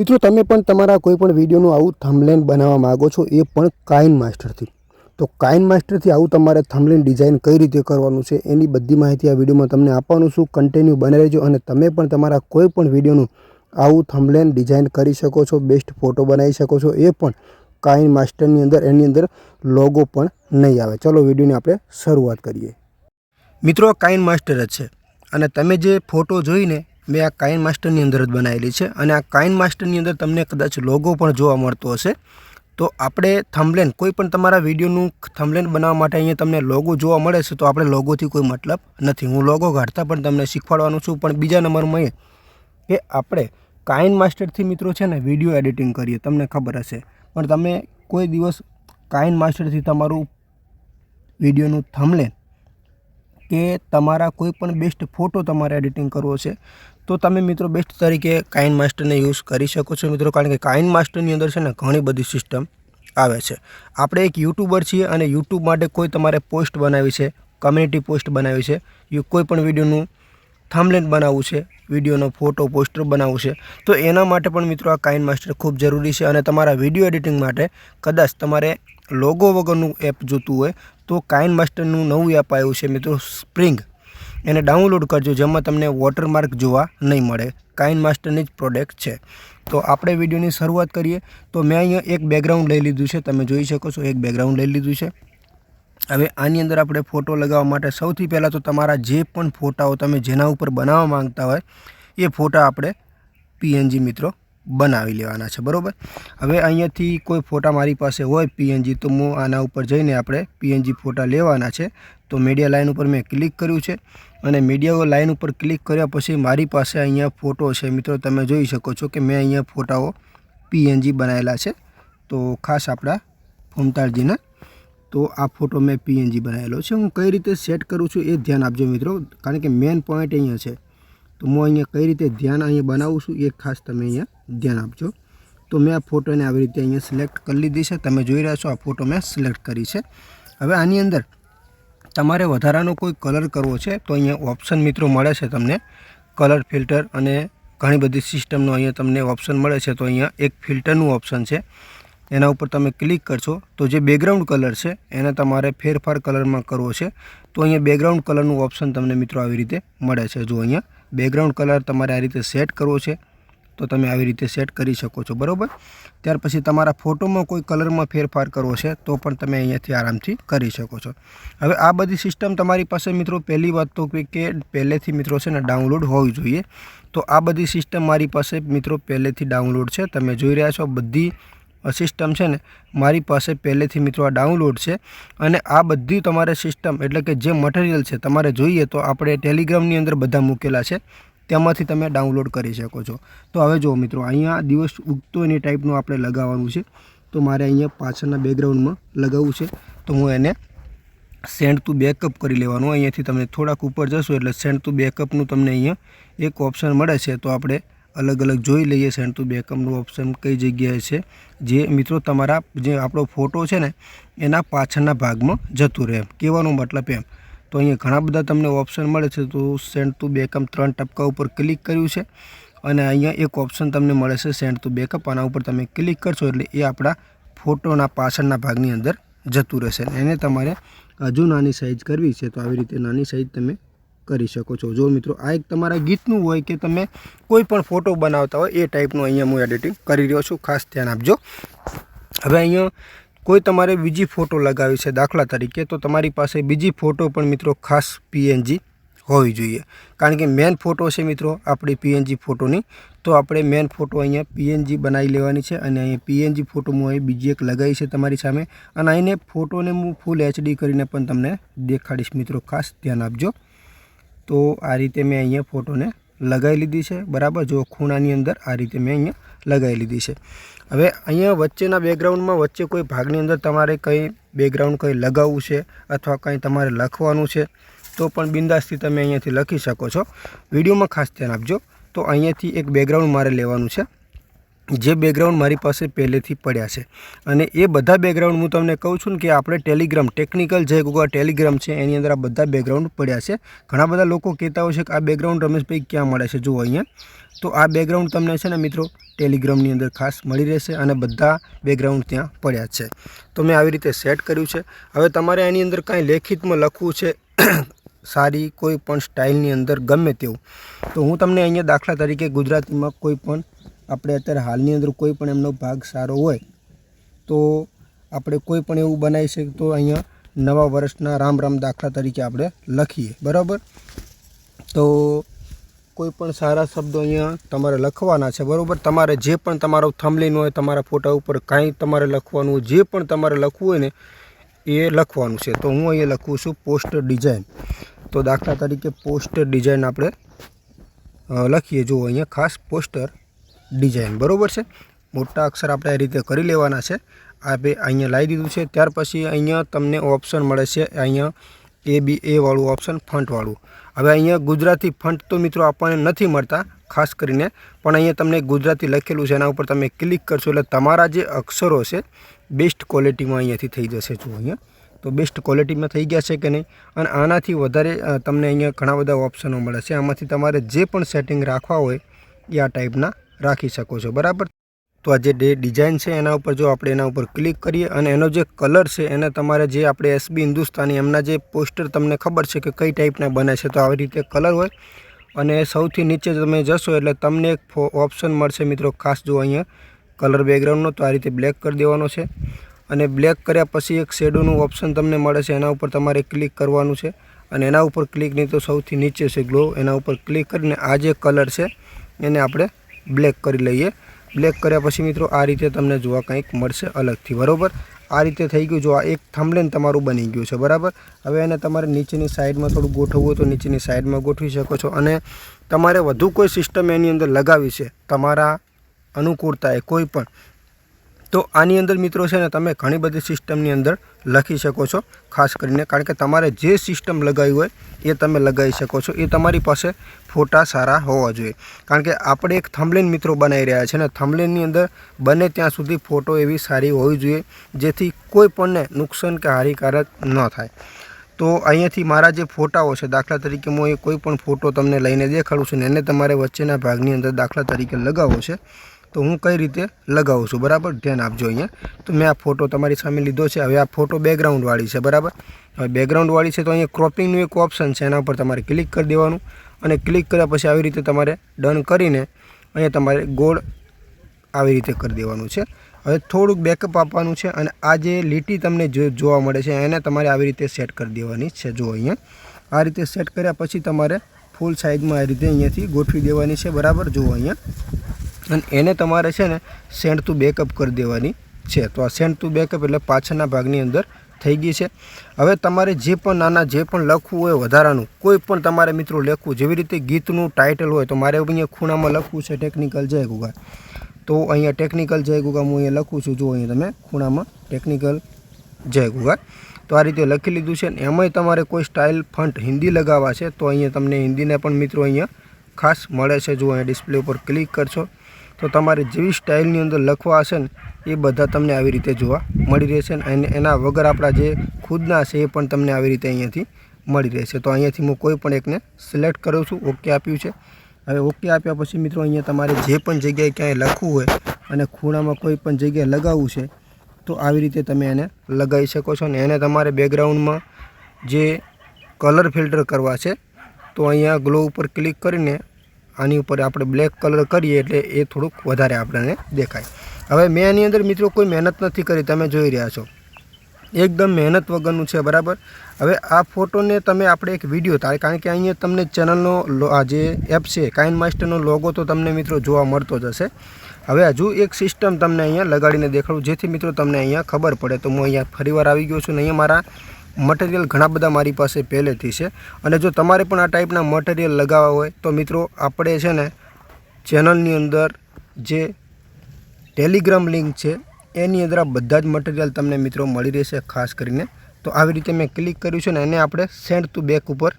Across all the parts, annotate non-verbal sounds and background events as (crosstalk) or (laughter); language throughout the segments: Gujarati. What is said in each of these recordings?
મિત્રો, તમે પણ તમારા કોઈપણ વિડીયોનું આવું થમલેન બનાવવા માગો છો, એ પણ કાઇન માસ્ટરથી. તો કાઇન માસ્ટરથી આવું તમારે થમલેન ડિઝાઇન કઈ રીતે કરવાનું છે, એની બધી માહિતી આ વિડીયોમાં તમને આપવાનું છું. કન્ટિન્યુ બને રહેજો અને તમે પણ તમારા કોઈ પણ વિડીયોનું આવું થમલેન ડિઝાઇન કરી શકો છો બેસ્ટ ફોટો બનાવી શકો છો, એ પણ કાઇન માસ્ટરની અંદર, એની અંદર લોગો પણ નહીં આવે. ચલો, વિડીયોની આપણે શરૂઆત કરીએ. મિત્રો કાઇન માસ્ટર જ છે. અને તમે જે ફોટો જોઈને મેં આ કાઇન માસ્ટરની અંદર જ બનાવેલી છે અને આ કાઇન માસ્ટરની અંદર તમને કદાચ લોગો પણ જોવા મળતો હશે. તો આપણે થંબલેન કોઈ પણ તમારા વિડીયોનું થંબલેન બનાવવા માટે અહીંયા તમને લોગો જોવા મળે છે તો આપણે લોગોથી કોઈ મતલબ નથી. હું લોગો કાઢતા પણ તમને શીખવાડવાનું છું. પણ બીજા નંબરમાં એ કે આપણે કાઇન માસ્ટરથી મિત્રો છે ને વીડિયો એડિટિંગ કરીએ. તમને ખબર હશે. પણ તમે કોઈ દિવસ કાઇન માસ્ટરથી તમારું વિડીયોનું થંબલેન કે તમારા કોઈ પણ બેસ્ટ ફોટો તમારે એડિટિંગ કરવો છે તો તમે મિત્રો બેસ્ટ તરીકે કાઇન માસ્ટરને યુઝ કરી શકો છો મિત્રો, કારણ કે કાઇન માસ્ટરની અંદર છે ને ઘણી બધી સિસ્ટમ આવે છે. આપણે એક યુટ્યુબર છીએ અને યુટ્યુબ માટે કોઈ તમારે પોસ્ટ બનાવી છે કમ્યુનિટી પોસ્ટ બનાવી છે કોઈ પણ વિડીયોનું થંબલેન બનાવવું છે, વિડીયોનો ફોટો પોસ્ટર બનાવવું છે, તો એના માટે પણ મિત્રો આ કાઇન માસ્ટર ખૂબ જરૂરી છે અને તમારા વીડિયો એડિટિંગ માટે કદાચ તમારે લોગો વગરનું એપ જોતું હોય, તો કાઇન માસ્ટરનું નવું એપ આવ્યું છે મિત્રો સ્પ્રિંગ એને ડાઉનલોડ કરજો, જેમાં તમને વોટરમાર્ક જોવા નહીં મળે. કાઇન માસ્ટરની જ પ્રોડક્ટ છે. તો આપણે વિડીયોની શરૂઆત કરીએ. તો મેં અહીંયા એક બેકગ્રાઉન્ડ લઈ લીધું છે. તમે જોઈ શકો છો, એક બેકગ્રાઉન્ડ લઈ લીધું છે. હવે આની અંદર આપણે ફોટો લગાવવા માટે સૌથી પહેલાં તો તમારા જે પણ ફોટાઓ તમે જેના ઉપર બનાવવા માંગતા હોય, એ ફોટા આપણે પીએનજી મિત્રો બનાવી લેવાના છે. બરાબર? હવે અહીંયાથી કોઈ ફોટા મારી પાસે હોય પીએનજી તો હું આના ઉપર જઈને આપણે પીએનજી ફોટા લેવાના છે. તો મીડિયા લાઇન ઉપર મેં ક્લિક કર્યું છે અને મીડિયા લાઇન ઉપર ક્લિક કર્યા પછી મારી પાસે અહીંયા ફોટો છે. મિત્રો, તમે જોઈ શકો છો કે મેં અહીંયા ફોટાઓ પીએનજી બનાવેલા છે. તો ખાસ આપણા ફોમતાળજીના તો આ ફોટો મેં પીએનજી બનાવેલો છે. હું કઈ રીતે સેટ કરું છું એ ધ્યાન આપજો મિત્રો, કારણ કે મેઇન પોઈન્ટ અહીંયા છે. તો હું અહીંયા કઈ રીતે ધ્યાન અહીંયા બનાવું છું એ ખાસ તમે અહીંયા ધ્યાન આપજો. તો મેં આ ફોટોને આવી રીતે અહીંયા સિલેક્ટ કરી લીધી છે. તમે જોઈ રહ્યા છો આ ફોટો મેં સિલેક્ટ કરી છે. હવે આની અંદર તમારે વધારાનો કોઈ કલર કરવો છે, તો અહીંયા ઓપ્શન મિત્રો મળે છે તમને કલર ફિલ્ટર અને ઘણી બધી સિસ્ટમનો અહીંયા તમને ઓપ્શન મળે છે, તો અહીંયા એક ફિલ્ટરનું ઓપ્શન છે. એના ઉપર તમે ક્લિક કરશો, તો જે બેકગ્રાઉન્ડ કલર છે, એને તમારે ફેરફાર કલરમાં કરવો છે. તો અહીંયા બેકગ્રાઉન્ડ કલરનું ઓપ્શન તમને મિત્રો આવી રીતે મળે છે. જો અહીંયા બેકગ્રાઉન્ડ કલર તમારે આ રીતે સેટ કરવો છે તો તમે આવી રીતે સેટ કરી શકો છો, બરાબર? ત્યાર પછી તમારા ફોટોમાં કોઈ કલરમાં ફેરફાર કરવો છે, તો પણ તમે અહીંયાથી આરામથી કરી શકો છો. હવે આ બધી સિસ્ટમ તમારી પાસે મિત્રો પહેલી વાત તો કે પહેલેથી મિત્રો છે ને ડાઉનલોડ હોવી જોઈએ. તો આ બધી સિસ્ટમ મારી પાસે મિત્રો પહેલેથી ડાઉનલોડ છે. તમે જોઈ રહ્યા છો બધી સિસ્ટમ છે ને મારી પાસે પહેલેથી મિત્રો આ ડાઉનલોડ છે. અને આ બધી તમારે સિસ્ટમ એટલે કે જે મટીરિયલ છે તમારે જોઈએ તો આપણે ટેલિગ્રામની અંદર બધા મૂકેલા છે. તેમાંથી તમે ડાઉનલોડ કરી શકો છો. તો હવે જુઓ મિત્રો, અહીંયા દિવસ ઉગતો એની ટાઈપનું આપણે લગાવવાનું છે. તો મારે અહીંયા પાછળના બેકગ્રાઉન્ડમાં લગાવવું છે. તો હું એને સેન્ડ ટુ બેકઅપ કરી લેવાનું. અહીંયાથી તમને થોડાક ઉપર જશો એટલે સેન્ડ ટુ બેકઅપનું તમને અહીંયા એક ઓપ્શન મળે છે. તો આપણે અલગ અલગ જોઈ લઈએ સેન્ડ ટુ બેકઅપનું ઓપ્શન કઈ જગ્યાએ છે. જે મિત્રો તમારા જે આપણો ફોટો છે ને, એના પાછળના ભાગમાં જતું રહે. કહેવાનો મતલબ એમ. તો અહીંયા ઘણા બધા તમને ઓપ્શન મળે છે. તો સેન્ડ ટુ બેકઅપ ત્રણ ટપકા ઉપર ક્લિક કર્યું છે અને અહીંયા એક ઓપ્શન તમને મળે છે સેન્ડ ટુ બેકઅપ આના ઉપર તમે ક્લિક કરશો એટલે એ આપણા ફોટોના પાછળના ભાગની અંદર જતું રહેશે એને તમારે હજુ નાની સાઇઝ કરવી છે. તો આવી રીતે નાની સાઇઝ તમે કરી શકો છો. જો મિત્રો આ એક તમારા ગીતનું હોય કે તમે કોઈ પણ ફોટો બનાવતા હોય એ ટાઈપનું અહીંયા હું એડિટિંગ કરી રહ્યો છું. ખાસ ધ્યાન આપજો. હવે અહીંયા કોઈ તમારે બીજી ફોટો લગાવી છે દાખલા તરીકે, તો તમારી પાસે બીજી ફોટો પણ મિત્રો ખાસ પીએનજી હોવી જોઈએ. કારણ કે મેન ફોટો છે મિત્રો આપણી પીએનજી ફોટોની તો આપણે મેન ફોટો અહીંયા પીએનજી બનાવી લેવાની છે અને અહીંયા પીએનજી ફોટો હું અહીં બીજી એક લગાવી છે તમારી સામે. અને અહીંને ફોટોને હું ફૂલ એચડી કરીને પણ તમને દેખાડીશ મિત્રો ખાસ ધ્યાન આપજો. તો આ રીતે મેં અહીંયા ફોટોને લગાવી લીધી છે. બરાબર? જો ખૂણાની અંદર આ રીતે મેં અહીંયા લગાવી લીધી છે. હવે અહીંયા વચ્ચેના બેકગ્રાઉન્ડમાં વચ્ચે કોઈ ભાગની અંદર તમારે કંઈ બેકગ્રાઉન્ડ કંઈ લગાવવું છે અથવા કંઈ તમારે લખવાનું છે, તો પણ બિંદાસથી તમે અહીંયાથી લખી શકો છો. વિડીયોમાં ખાસ ધ્યાન આપજો. તો અહીંયાથી એક બેકગ્રાઉન્ડ મારે લેવાનું છે. જે બેકગ્રાઉન્ડ મારી પાસે પહેલેથી પડ્યા છે. અને એ બધા બેકગ્રાઉન્ડ હું તમને કહું છું કે આપણે ટેલિગ્રામ ટેકનિકલ જે ગૂગલ ટેલિગ્રામ છે, એની અંદર આ બધા બેકગ્રાઉન્ડ પડ્યા છે. ઘણા બધા લોકો કહેતા હોય છે કે આ બેકગ્રાઉન્ડ રમેશભાઈ ક્યાં મળે છે? જુઓ અહીંયા. તો આ બેકગ્રાઉન્ડ તમને છે ને મિત્રો ટેલિગ્રામની અંદર ખાસ મળી રહેશે અને બધા બેકગ્રાઉન્ડ ત્યાં પડ્યા છે. તો મેં આવી રીતે સેટ કર્યું છે. હવે તમારે એની અંદર કાંઈ લેખિતમાં લખવું છે, (coughs) સારી કોઈ પણ સ્ટાઇલની અંદર ગમે તેવું. તો હું તમને અહીંયા દાખલા તરીકે ગુજરાતીમાં કોઈ પણ આપણે અત્યારે હાલની અંદર કોઈ પણ એમનો ભાગ સારો હોય, તો આપણે કોઈ પણ એવું બનાવી શકીએ તો અહીંયા નવા વર્ષના રામ રામ દાખલા તરીકે આપણે લખીએ, બરાબર? તો કોઈ પણ સારા શબ્દો અહીંયા તમારે લખવાના છે, બરાબર? તમારે જે પણ તમારો થમલીન હોય, તમારા ફોટા ઉપર કાંઈ તમારે લખવાનું હોય, જે પણ તમારે લખવું હોય ને, એ લખવાનું છે. તો હું અહીંયા લખું છું પોસ્ટર ડિઝાઇન તો દાખલા તરીકે પોસ્ટર ડિઝાઇન આપણે લખીએ. જુઓ, અહીંયા ખાસ પોસ્ટર ડિઝાઇન, બરાબર છે? મોટા અક્ષર આપણે આ રીતે કરી લેવાના છે. આ બે અહીંયા લાવી દીધું છે, ત્યાર પછી અહીંયા તમને ઓપ્શન મળે છે, અહીંયા એ બી એ વાળું ઓપ્શન ફંટવાળું હવે અહીંયા ગુજરાતી ફંટ તો મિત્રો આપણને નથી મળતા, ખાસ કરીને, પણ અહીંયા તમને ગુજરાતી લખેલું છે, એના ઉપર તમે ક્લિક કરશો એટલે તમારા જે અક્ષરો છે બેસ્ટ ક્વોલિટીમાં અહીંયાથી થઈ જશે જુઓ અહીંયા. તો બેસ્ટ ક્વોલિટીમાં થઈ ગયા છે કે નહીં? અને આનાથી વધારે તમને અહીંયા ઘણા બધા ઓપ્શનો મળે છે. આમાંથી તમારે જે પણ સેટિંગ રાખવા હોય, એ આ ટાઈપના રાખી શકો છો, બરાબર? તો આ જે ડે ડિઝાઇન છે એના ઉપર જો આપણે એના ઉપર ક્લિક કરીએ અને એનો જે કલર છે એને તમારે જે આપણે એસબી હિન્દુસ્તાની એમના જે પોસ્ટર તમને ખબર છે કે કઈ ટાઈપના બને છે, તો આવી રીતે કલર હોય. અને સૌથી નીચે તમે જશો એટલે તમને એક ઓપ્શન મળશે મિત્રો ખાસ જો અહીંયા કલર બેકગ્રાઉન્ડનો તો આ રીતે બ્લેક કરી દેવાનો છે. અને બ્લેક કર્યા પછી એક શેડોનું ઓપ્શન તમને મળે છે, એના ઉપર તમારે ક્લિક કરવાનું છે. અને એના ઉપર ક્લિક નહીં તો સૌથી નીચે છે ગ્લો એના ઉપર ક્લિક કરીને આ જે કલર છે એને આપણે બ્લેક કરી લઈએ. બ્લેક કર્યા પછી મિત્રો આ રીતે તમને જોવા કંઈક મળશે અલગથી, બરાબર? આ રીતે થઈ ગયું. જો આ એક થંબલેન તમારું બની ગયું છે, બરાબર? હવે એને તમારે નીચેની સાઈડમાં થોડું ગોઠવવું હોય તો નીચેની સાઈડમાં ગોઠવી શકો છો. અને તમારે વધુ કોઈ સિસ્ટમ એની અંદર લગાવી છે, તમારા અનુકૂળતાએ કોઈ પણ. તો આની અંદર મિત્રો છે ને તમે ઘણી બધી સિસ્ટમની અંદર લખી શકો છો. ખાસ કરીને કારણ કે તમારે જે સિસ્ટમ લગાવી હોય એ તમે લગાવી શકો છો. એ તમારી પાસે ફોટા સારા હોવા જોઈએ. કારણ કે આપણે એક થમલેન મિત્રો બનાવી રહ્યા છે ને થમલેનની અંદર બને ત્યાં સુધી ફોટો એવી સારી હોવી જોઈએ, જેથી કોઈ પણને નુકસાન કે હાનિકારક ન થાય. તો અહીંયાથી મારા જે ફોટાઓ છે, દાખલા તરીકે હું એ કોઈ પણ ફોટો તમને લઈને દેખાડું છું ને એને તમારે વચ્ચેના ભાગની અંદર દાખલા તરીકે લગાવવો છે. તો હું કઈ રીતે લગાવું છું, બરાબર? ધ્યાન આપજો અહીંયા. તો મેં આ ફોટો તમારી સામે લીધો છે. હવે આ ફોટો બેકગ્રાઉન્ડવાળી છે, બરાબર? હવે બેકગ્રાઉન્ડવાળી છે તો અહીંયા ક્રોપિંગનું એક ઓપ્શન છે, એના ઉપર તમારે ક્લિક કરી દેવાનું અને ક્લિક કર્યા પછી આવી રીતે તમારે ડન કરીને અહીંયા તમારે ગોળ આવી રીતે કરી દેવાનું છે. હવે થોડુંક બેકઅપ આપવાનું છે અને આ જે લીટી તમને જોવા મળે છે, એને તમારે આવી રીતે સેટ કરી દેવાની છે. જો અહીંયા. આ રીતે સેટ કર્યા પછી તમારે ફૂલ સાઇઝમાં આ રીતે અહીંયાથી ગોઠવી દેવાની છે, બરાબર? જુઓ અહીંયા. અને એને તમારે છે ને સેન્ડ ટુ બેકઅપ કરી દેવાની છે. તો આ સેન્ડ ટુ બેકઅપ એટલે પાછળના ભાગની અંદર થઈ ગઈ છે. હવે તમારે જે પણ નાના, જે પણ લખવું હોય વધારાનું, કોઈ પણ તમારે મિત્રો લખવું, જેવી રીતે ગીતનું ટાઇટલ હોય, તો મારે અહીંયા ખૂણામાં લખવું છે ટેકનિકલ જય ગુગા તો અહીંયા ટેકનિકલ જય ગુગા હું અહીંયા લખું છું. જુઓ અહીંયા તમે ખૂણામાં ટેકનિકલ જય ગુગા તો આ રીતે લખી લીધું છે ને એમાંય તમારે કોઈ સ્ટાઇલ ફંટ હિન્દી લગાવવા છે, તો અહીંયા તમને હિન્દીના પણ મિત્રો અહીંયા ખાસ મળે છે. જો અહીંયા ડિસ્પ્લે ઉપર ક્લિક કરશો, તો તમારે જેવી સ્ટાઇલની અંદર લખવા હશે ને એ બધા તમને આવી રીતે જોવા મળી રહેશે અને એના વગર આપણા જે ખુદના છે એ પણ તમને આવી રીતે અહીંયાથી મળી રહેશે. તો અહીંયાથી હું કોઈ પણ એકને સિલેક્ટ કરું છું ઓકે આપ્યું છે. હવે ઓકે આપ્યા પછી મિત્રો અહીંયા તમારે જે પણ જગ્યાએ ક્યાંય લખવું હોય અને ખૂણામાં કોઈ પણ જગ્યાએ લગાવવું છે તો આવી રીતે તમે એને લગાવી શકો છો ને એને તમારે બેકગ્રાઉન્ડમાં જે કલર ફિલ્ટર કરવા છે, તો અહીંયા ગ્લો ઉપર ક્લિક કરીને આની ઉપર આપણે બ્લેક કલર કરીએ એટલે એ થોડુંક વધારે આપણને દેખાય. હવે મેં આની અંદર મિત્રો કોઈ મહેનત નથી કરી, તમે જોઈ રહ્યા છો. એકદમ મહેનત વગરનું છે, બરાબર? હવે આ ફોટોને તમે આપણે એક વીડિયો થાય કારણ કે અહીંયા તમને ચેનલનો આ જે એપ છે કાઇન માસ્ટરનો લોગો તો તમને મિત્રો જોવા મળતો જ હશે. હવે હજુ એક સિસ્ટમ તમને અહીંયા લગાડીને દેખાડું. જેથી મિત્રો તમને અહીંયા ખબર પડે તો હું અહીંયા ફરીવાર આવી ગયો છું ને અહીંયા મારા મટીરિયલ ઘણા બધા મારી પાસે પહેલેથી છે. અને જો તમારે પણ આ ટાઈપના મટીરિયલ લગાવવા હોય તો મિત્રો આપણે છે ને ચેનલની અંદર જે ટેલિગ્રામ લિંક છે, એની અંદર આ બધા જ મટીરિયલ તમને મિત્રો મળી રહેશે ખાસ કરીને. તો આવી રીતે મેં ક્લિક કર્યું છે ને એને આપણે સેન્ડ ટુ બેક ઉપર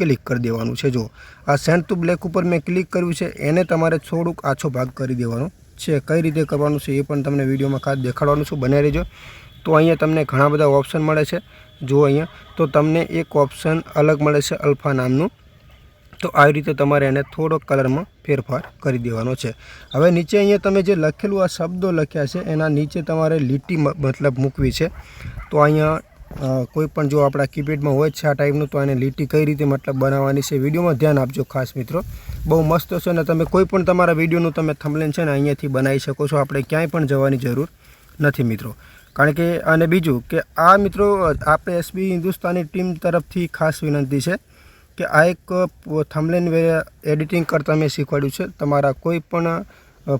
ક્લિક કરી દેવાનું છે. જો આ સેન્ડ ટુ બ્લેક ઉપર મેં ક્લિક કર્યું છે, એને તમારે થોડુંક આછો ભાગ કરી દેવાનો છે. કઈ રીતે કરવાનું છે એ પણ તમને વિડીયોમાં ખાસ દેખાડવાનું છું. બનાવી રહેજો. તો અહીંયા તમને ઘણા બધા ઓપ્શન મળે છે. જુઓ અહીંયા, તો તમને એક ઓપ્શન અલગ મળે છે, અલ્ફા નામનું. તો આવી રીતે તમારે એને થોડો કલરમાં ફેરફાર કરી દેવાનો છે. હવે નીચે અહીંયા તમે જે લખેલું આ શબ્દો લખ્યા છે, એના નીચે તમારે લીટી મતલબ મૂકવી છે. તો અહીંયા કોઈ પણ જો આપણા કીપેડમાં હોય છે આ ટાઈપનું તો એને લીટી કઈ રીતે મતલબ બનાવવાની છે વિડીયોમાં ધ્યાન આપજો ખાસ મિત્રો. બહુ મસ્ત છે અને તમે કોઈ પણ તમારા વિડીયોનું તમે થમલેન છે ને અહીંયાથી બનાવી શકો છો. આપણે ક્યાંય પણ જવાની જરૂર નથી મિત્રો. કારણ કે, અને બીજું કે આ મિત્રો, આપણે એસબી હિન્દુસ્તાની ટીમ તરફથી ખાસ વિનંતી છે કે આ એક થમલેન એડિટિંગ કરતા મેં શીખવાડ્યું છે. તમારા કોઈ પણ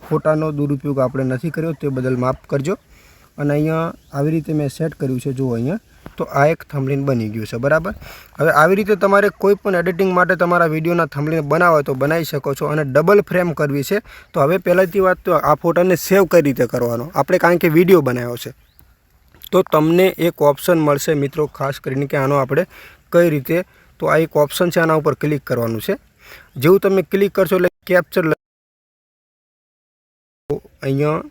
ફોટાનો દુરુપયોગ આપણે નથી કર્યો તે બદલ માફ કરજો. અને અહીંયા આવી રીતે મેં સેટ કર્યું છે, જુઓ અહીંયા. તો આ એક થંબલેન બની ગયું છે, બરાબર? હવે આવી રીતે તમારે કોઈ પણ એડિટિંગ માટે તમારા વિડીયોના થંભલીન બનાવવા તો બનાવી શકો છો અને ડબલ ફ્રેમ કરવી છે. તો હવે પહેલાંથી વાત તો આ ફોટાને સેવ કઈ રીતે કરવાનો? આપણે કારણ કે વીડિયો બનાવ્યો છે. તો તમને એક ઓપ્શન મળશે મિત્રો, ખાસ કરીને કે આનો આપણે કઈ રીતે? તો આ એક ઓપ્શન છે, આના ઉપર ક્લિક કરવાનું છે. જેવું તમે ક્લિક કરશો એટલે કેપ્ચર અહીંયા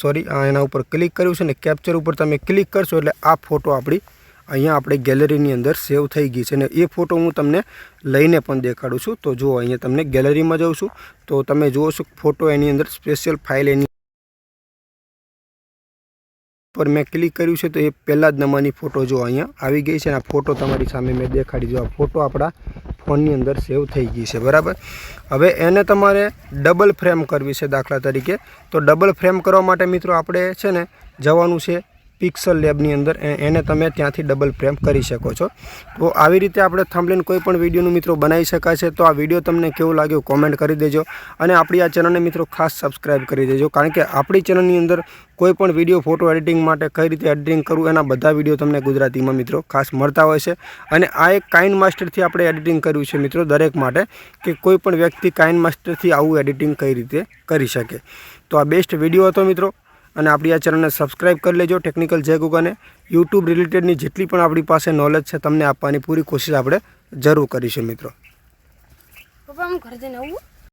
સોરી એના ઉપર ક્લિક કર્યું છે ને કેપ્ચર ઉપર તમે ક્લિક કરશો એટલે આ ફોટો આપણી અહીંયા આપણે ગેલેરીની અંદર સેવ થઈ ગઈ છે અને એ ફોટો હું તમને લઈને પણ દેખાડું છું. તો જુઓ, અહીંયા તમને ગેલેરીમાં જાઉં છું. તો તમે જુઓ છો ફોટો એની અંદર સ્પેશિયલ ફાઇલ એની પર મેં ક્લિક કર્યું છે, તો એ પહેલાં જ નંબરની ફોટો જો અહીંયા આવી ગઈ છે અને આ ફોટો તમારી સામે મેં દેખાડી જો આ ફોટો આપણા ફોનની અંદર સેવ થઈ ગઈ છે, બરાબર? હવે એને તમારે ડબલ ફ્રેમ કરવી છે દાખલા તરીકે. તો ડબલ ફ્રેમ કરવા માટે મિત્રો આપણે છે ને જવાનું છે પિક્સલ લેબની અંદર એને તમે ત્યાંથી ડબલ ફ્રેમ કરી શકો છો. તો આવી રીતે આપણે થંબલેન કોઈ પણ વિડીયોનું મિત્રો બનાવી શકાય છે તો આ વીડિયો તમને કેવું લાગ્યું કોમેન્ટ કરી દેજો અને આપણી આ ચેનલને મિત્રો ખાસ સબસ્ક્રાઈબ કરી દેજો કારણ કે આપણી ચેનલની અંદર કોઈ પણ વીડિયો ફોટો એડિટિંગ માટે કઈ રીતે એડિટિંગ કરવું એના બધા વીડિયો તમને ગુજરાતીમાં મિત્રો ખાસ મળતા હોય છે. અને આ એક કાઇન માસ્ટરથી આપણે એડિટિંગ કર્યું છે મિત્રો દરેક માટે કે કોઈ પણ વ્યક્તિ કાઇન માસ્ટરથી આવું એડિટિંગ કઈ રીતે કરી શકે. તો આ બેસ્ટ વીડિયો હતો મિત્રો. અને આપણી આ ચેનલને સબસ્ક્રાઇબ કરી લેજો ટેકનિકલ જય ગુગાને. યુટ્યુબ રિલેટેડની જેટલી પણ આપણી પાસે નોલેજ છે, તમને આપવાની પૂરી કોશિશ આપણે જરૂર કરીશું મિત્રો. પપ્પા, હું ઘર જઈને આવું?